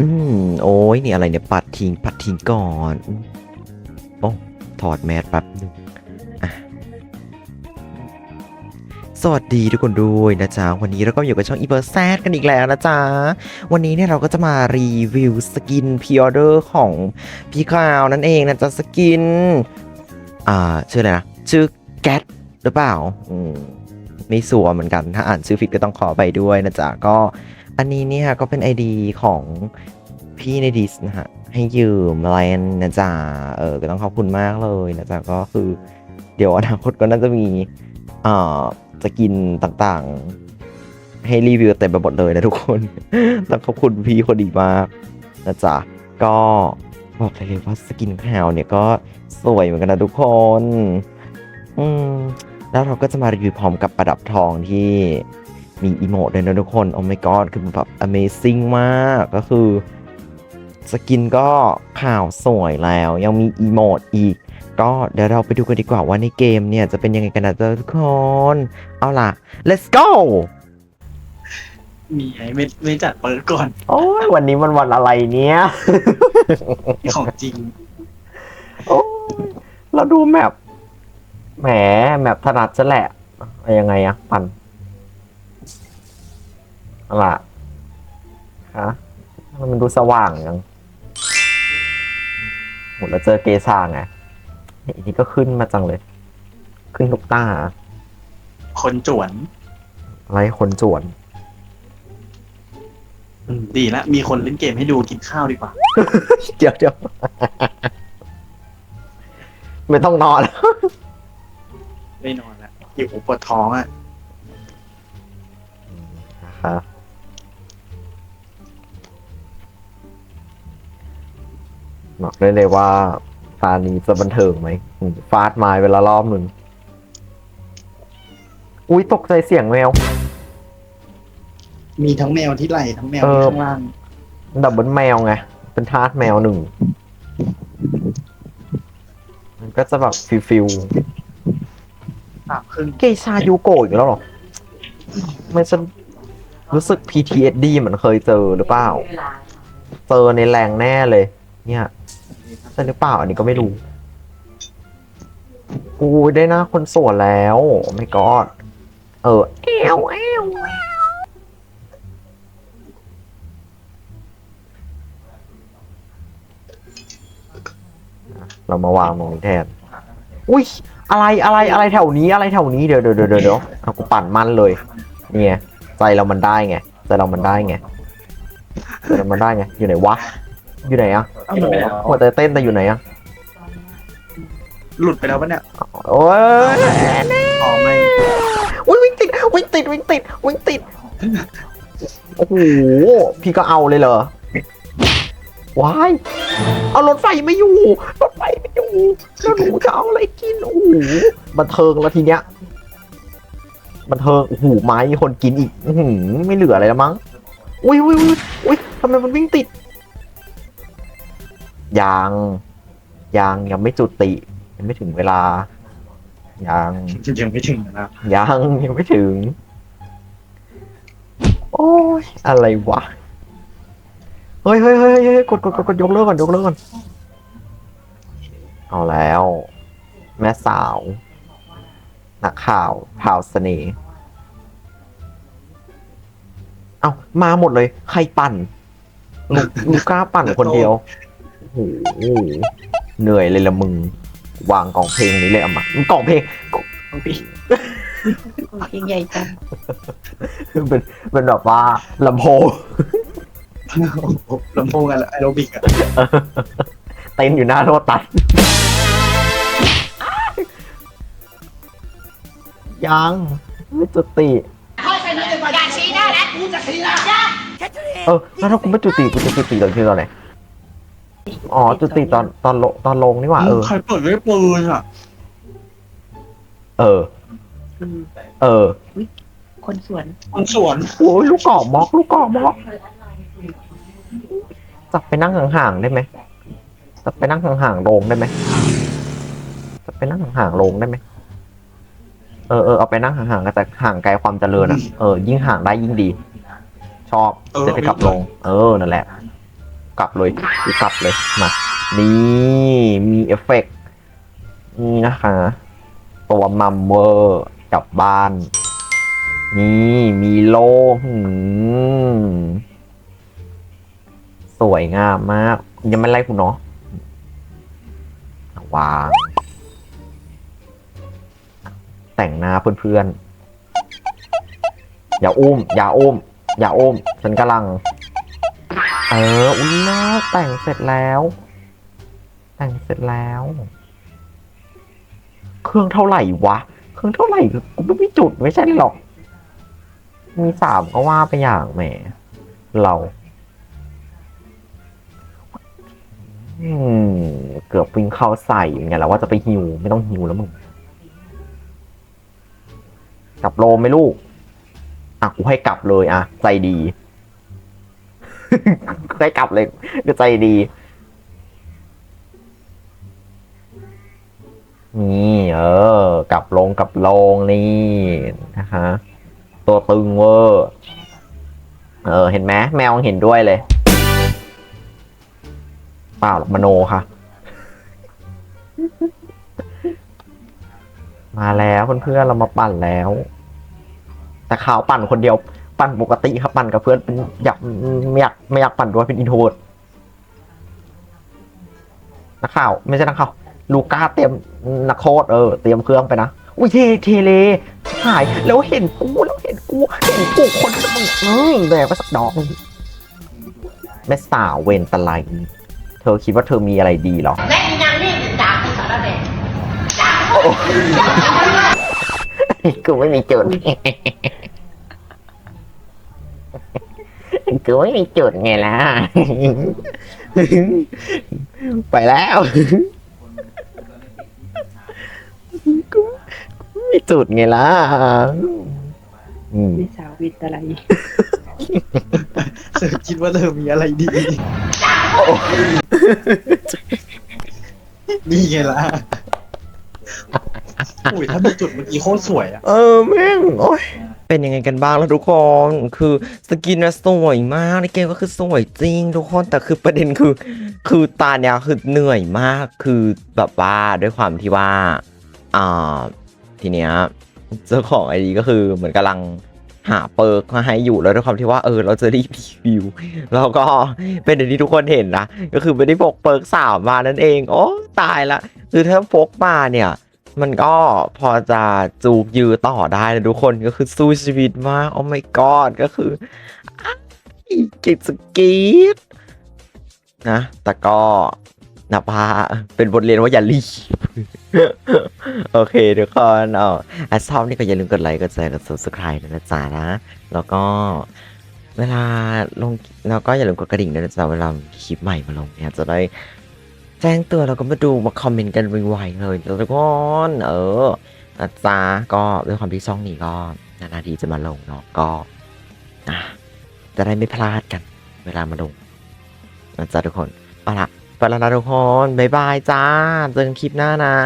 อืมโอ้ยนี่อะไรเนี่ยปัดทิ้งปัดทิ้งก่อนโอ้ถอดแมสแป๊บหนึงอะสวัสดีทุกคนด้วยนะจ๊ะ วันนี้เราก็อยู่กับช่องอีเบอร์แซดกันอีกแล้วนะจ๊ะ วันนี้เนี่ยเราก็จะมารีวิวสกินพิออเดอร์ของพี่คราวนั่นเองนะจ๊ะ สกิน อ่า ชื่ออะไรนะ ชื่อแกตหรือเปล่า อืมไม่สัวเหมือนกัน ถ้าอ่านชื่อผิดก็ต้องขอไปด้วยนะจ๊ะ ก็ อันนี้เนี่ยก็เป็น ID ของพี่ในดิสนะฮะ ให้ยืมอะไรนะจ๊ะเออก็ต้องขอบคุณมากเลยนะจ๊ะก็คือ เดี๋ยวอนาคตก็น่าจะมีอ่าสกินต่างๆ ให้รีวิวเต็มไปหมดเลยนะทุกคนต้องขอบคุณพี่คนดีมากนะจ๊ะก็บอกเลยว่าสกินขาวเนี่ยก็สวยเหมือนกันนะทุกคน อืม แล้วเราก็จะมารีวิวพร้อมกับประดับทองที่ มีอีโมดด้วยนะทุกคน โอ้ my god คือแบบ amazing มาก ก็คือ สกินก็ข่าวสวยแล้ว ยังมีอีโมดอีก ก็เดี๋ยวเราไปดูกันดีกว่าว่าในเกมเนี่ย จะเป็นยังไงกันนะทุกคน เอาล่ะ let's go มีไอ้ไม่ไม่จัดเปิดก่อนโอ้ยวันนี้มันวันอะไรเนี่ย ของจริง โอ้ยเราดูแมปแหมแมปถนัดซะแหละเอายังไงอะปัน เอาล่ะฮะทำไมมันดูสว่างยังหมดแล้วเจอเกซาไงเฮ้ยนี่ก็ขึ้นมาจังเลย ขึ้นลูกตาคนจวนอะไรคนจวน อืมดีละมีคนเล่นเกมให้ดูกินข้าวดีกว่า เดี๋ยวเดี๋ยวไม่ต้องนอนแล้วไม่นอนละอยู่ปวดท้องอะครั บบอกได้เลยว่าตานี้จะบันเทิงไหมอืมฟาดไม้เวลารอบหนึ่งอุ้ยตกใจเสียงแมว มีทั้งแมวที่ไหล่ทั้งแมวเอที่อข้างล่างดับเบิลแมวไง เป็นทาสแมวหนึ่ง มันก็จะแบบฟิลฟิลสามครึ่งเกชายูโกะอีกแล้วเหรอ ไม่ฉันรู้สึก PTSD เหมือนเคยเจอหรือเปล่า เจอในแรงแน่เลย เนี่ย ใช่หรือเปล่าอันนี้ก็ไม่รู้อูยได้หน้าคนสวยแล้วไม่กอดเออแอวแอวเรามาวางตรงนี้แทน อุ้ยอะไรอะไรอะไรแถวนี้อะไรแถวนี้เดี๋ยวเดี๋ยวเดี๋ยวเดี๋ยวเดี๋ยวเอากูปั่นมันเลยเนี่ยใจเรามันได้ไงใจเรามันได้ไงใจเรามันได้ไงอยู่ไหนวะ อยู่ไหนอะเอาหลุดไปแล้วหัวใจเต้นแต่อยู่ไหนอะหลุดไปแล้วปะเนี่ยโอ้ยอ๋อไม่อุ้ยวิ่งติดวิ่งติดวิ่งติดวิ่งติดโอ้โหพี่ก็เอาเลยเหรอว้ายเอารถไฟไม่อยู่รถไฟไม่อยู่แล้วหนูจะเอาอะไรกินโอ้โหบันเทิงแล้วทีเนี้ยบันเทิงโอ้โหไม้มีคนกินอีกอื้อหือไม่เหลืออะไรแล้วมั้งอุ้ยอุ้ยอุ้ยอุ้ยทำไมมันวิ่งติด ยังยังยังไม่จุติ ยังไม่ถึงเวลา ยังยังไม่ถึงนะครับยังยังไม่ถึง โอ้ยอะไรวะเฮ้ยเฮ้ยเฮ้ยเฮ้ยกดกดกดกดยกเลิกก่อนยกเลิกก่อนเอาแล้ว แม่สาว นักข่าวข่าวเสน่ห์เอามาหมดเลย ใครปั่นลูกลูก้าปั่นคนเดียว โอ้โหเหนื่อยเลยละมึง วางกล่องเพลงนี้เลยเอามากล่องเพลงต้องปีเพลงใหญ่จังเป็นเป็นแบบว่าลำโพงลำโพงอะแอโรบิกอะเต้นอยู่หน้าโรตัสยังไม่จุติอยากชี้หน้านะกูจะชี้หน้าเออแล้วถ้ากูไม่จุติกูจะจุติตอนที่ตอนไหน อ๋อจุติตอนตอนลงตอนลงนี่หว่าเออ ใครเปิดไม่ปืนอะ เออเออคนสวนคนสวนโอ้ยลูกกอกม็อกลูกกอกม็อกจับไปนั่งห่างๆได้ไหมจับไปนั่งห่างๆโรงได้ไหมจับไปนั่งห่างๆโรงได้ไหมเออเออเอาไปนั่งห่างๆก็แต่ห่างไกลความเจริญอะเออยิ่งห่างได้ยิ่งดี ชอบเสร็จไปกลับลง เออนั่นแหละ กลับเลยกูกลับเลยมานี่มีเอฟเฟกต์นี่นะคะ ตัวมัมเวอร์กลับบ้าน นี่มีโล่สวยงามมาก ยังไม่ไล่คุณเนาะวาง แต่งหน้าเพื่อนๆ อย่าอุ้ม อย่าอุ้ม อย่าอุ้ม ฉันกำลัง เออ อุ้ยน่าแต่งเสร็จแล้ว แต่งเสร็จแล้ว เครื่องเท่าไหร่วะ เครื่องเท่าไหร่กูไม่จุดไม่ใช่หรอก มีสามก็ว่าไปอย่างแหม เราอืมเกือบวิ่งเข้าใส่ไงแล้วว่าจะไปฮิว ไม่ต้องฮิวแล้วมึง กลับโลมไหมลูก อะ กูให้กลับเลยอะ ใจดี ให้กลับเลยก็ใจดี นี่เออ กลับลงกลับลงนี่นะคะ ตัวตึงเวอร์เออ เห็นไหมแมวเห็นด้วยเลย เปล่าหรอกมโนค่ะ มาแล้วเพื่อนๆเรามาปั่นแล้ว แต่ข่าวปั่นคนเดียว ปั่นปกติครับปั่นกับเพื่อนเป็นอยากไม่อยากไม่อยากปั่นด้วยเป็นอินโทรดนักข่าว ไม่ใช่นักข่าวลูก้าเตรียมนักโทษเออเตรียมเครื่องไปนะอุ้ยเทเทเลหายแล้วเห็นกูแล้วเห็นกูเห็นกูคนที่มึงอืมแบกไปสักดอกหนึ่งแม่สาวเวนตะไลเธอคิดว่าเธอมีอะไรดีเหรอและอีนางนี่ด่ากูสารแหน่กูไม่มีจุด กูไม่มีจุดไงล่ะ ไปแล้วกูไม่มีจุดไงล่ะอืมวิสาววิตอะไรเธอคิดว่าเธอมีอะไรดี นี่ไงล่ะอุ้ยถ้ามีจุดเมื่อกี้โคตรสวยอะเออแม่งโอ้ย เป็นยังไงกันบ้างแล้วทุกคนคือสกินนะสวยมากในเกมก็คือสวยจริง ทุกคนแต่คือประเด็นคือ คือตาเนี้ยคือเหนื่อยมากคือแบบว่าด้วยความที่ว่าอ่าทีเนี้ยเจ้าของไอดีก็คือเหมือนกำลังหาเปิร์กมาให้อยู่แล้วด้วยความที่ว่าเออเราจะรีบรีวิวแล้วก็เป็นอย่างที่ทุกคนเห็นนะก็คือไม่ได้พกเปิร์กสามมานั่นเอง โอ้ตายละคือถ้าพกมาเนี่ย มันก็พอจะจูบยือต่อได้นะทุกคนก็คือสู้ชีวิตมากโอ้ my god ก็คือกิดสกีดนะ แต่ก็นับว่าเป็นบทเรียนว่าอย่ารีบโอเคทุกคนเอออะชอบนี่ก็อย่าลืมกดไลค์กดแชร์กด subscribe นะจ๊ะนะ แล้วก็เวลาลงแล้วก็อย่าลืมกดกระดิ่งด้วยนะจ๊ะเวลาคลิปใหม่มาลงเนี่ยจะได้ แจ้งเตือนเราก็มาดูมาคอมเมนต์กันไวๆเลยทุกคนเออนะจ๊ะก็ด้วยความที่ช่องนี้ก็นานาทีจะมาลงเนาะก็นะจะได้ไม่พลาดกัน เวลามาลงนะจ๊ะทุกคนเอาละไปแล้วนะทุกคน บ๊ายบายจ้าเจอกันคลิปหน้านะ